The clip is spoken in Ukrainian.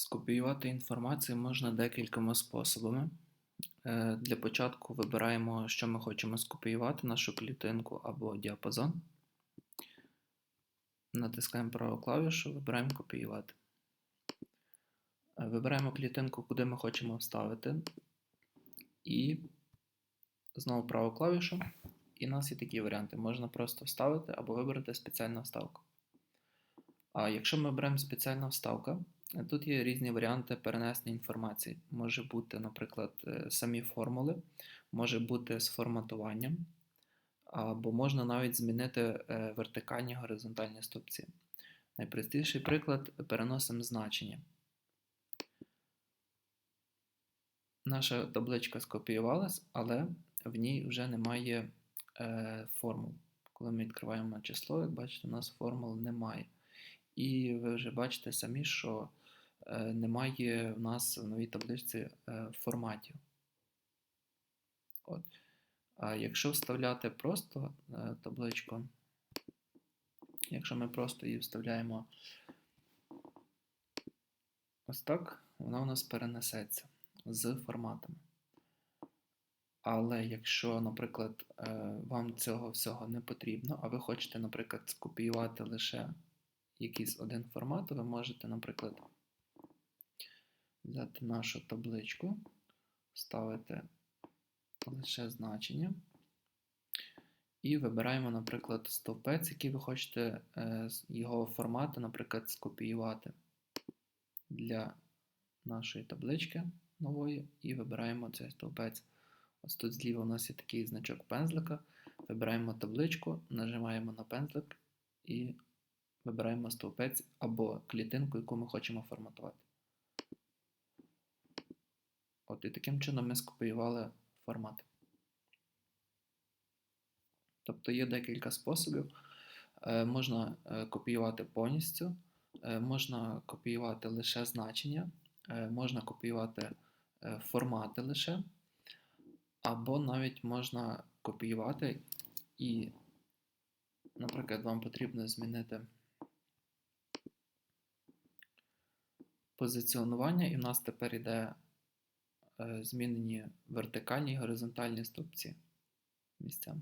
Скопіювати інформацію можна декількома способами. Е, Для початку вибираємо, що ми хочемо скопіювати, нашу клітинку або діапазон. Натискаємо праву клавішу, вибираємо копіювати. Е, Вибираємо клітинку, куди ми хочемо вставити. І знову праву клавішу. І у нас є такі варіанти. Можна просто вставити або вибрати спеціальну вставку. А якщо ми беремо спеціальна вставка, е, тут є різні варіанти перенесення інформації. Може бути, наприклад, е, самі формули, може бути з форматуванням, або можна навіть змінити е, вертикальні горизонтальні стовпці. Найпростіший приклад переносимо значення. Наша табличка скопіювалась, але в ній вже немає е, формул. Коли ми відкриваємо число, як бачите, у нас формул немає. І ви вже бачите самі, що немає в нас в новій табличці е, форматів. От. А якщо вставляти просто е, табличку, якщо ми просто її вставляємо ось так, вона у нас перенесеться з форматами. Але якщо, наприклад, е, вам цього всього не потрібно, а ви хочете, наприклад, скопіювати лише якийсь один формат, ви можете, наприклад, взяти нашу табличку, ставити лише значення. І вибираємо, наприклад, стовпець, який ви хочете е, його формату, наприклад, скопіювати для нашої таблички нової, і вибираємо цей стовпець. Ось тут зліва у нас є такий значок пензлика. Вибираємо табличку, нажимаємо на пензлик і вибираємо стовпець або клітинку, яку ми хочемо форматувати. От і таким чином ми скопіювали формат. Тобто є декілька способів. Е, можна е, копіювати повністю, е, можна копіювати лише значення, можна копіювати формати лише, або навіть можна копіювати і, наприклад, вам потрібно змінити позиціонування, і в нас тепер йде змінені вертикальні і горизонтальні стовпці місцями.